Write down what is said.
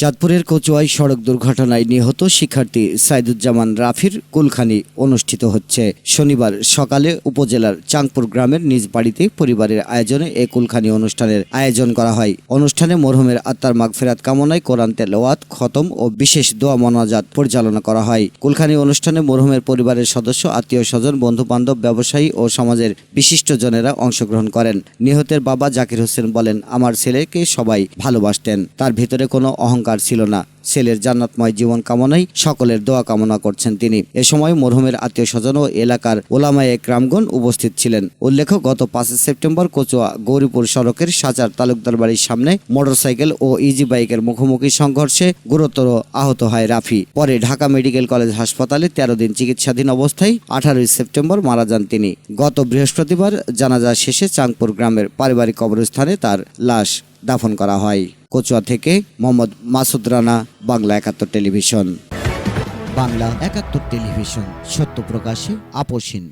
চাঁদপুরের কচুয়ায় সড়ক দুর্ঘটনায় নিহত শিক্ষার্থী সাইদুজ্জামান রাফির কুলখানি অনুষ্ঠিত হচ্ছে। শনিবার সকালে উপজেলার চাঁদপুর গ্রামের নিজ বাড়িতে পরিবারের আয়োজনে এ কুলখানি অনুষ্ঠানের আয়োজন করা হয়। অনুষ্ঠানে মরহুমের আত্মার মাগফেরাত কামনায় কোরআন তেলাওয়াত, খতম ও বিশেষ দোয়া মনাজাত পরিচালনা করা হয়। কুলখানি অনুষ্ঠানে মরহুমের পরিবারের সদস্য, আত্মীয় স্বজন বন্ধু বান্ধব ব্যবসায়ী ও সমাজের বিশিষ্টজনেরা অংশগ্রহণ করেন। নিহতের বাবা জাকির হোসেন বলেন, আমার ছেলেকে সবাই ভালোবাসতেন। তার ভিতরে কোনো অহংকার ছিল না। ছেলের জান্নাতময় জীবন কামনায় সকলের দোয়া কামনা করছেন তিনি। এ সময় মরহুমের আত্মীয় স্বজন ও এলাকার ওলামায়ে ক্রামগণ উপস্থিত ছিলেন। উল্লেখ্য, গত পাঁচই সেপ্টেম্বর কচুয়া গৌরীপুর সড়কের সাচার তালুকদার বাড়ির সামনে মোটরসাইকেল ও ইজি বাইকের মুখোমুখি সংঘর্ষে গুরুতর আহত হয় রাফি। পরে ঢাকা মেডিকেল কলেজ হাসপাতালে তেরো দিন চিকিৎসাধীন অবস্থায় আঠারোই সেপ্টেম্বর মারা যান তিনি। গত বৃহস্পতিবার জানাজা শেষে চাংপুর গ্রামের পারিবারিক কবরস্থানে তার লাশ দাফন করা হয়। কচুয়া থেকে মোহাম্মদ মাসুদ রানা বাংলা একাত্তর টেলিভিশন। বাংলা একাত্তর টেলিভিশন সত্য প্রকাশে আপোষহীন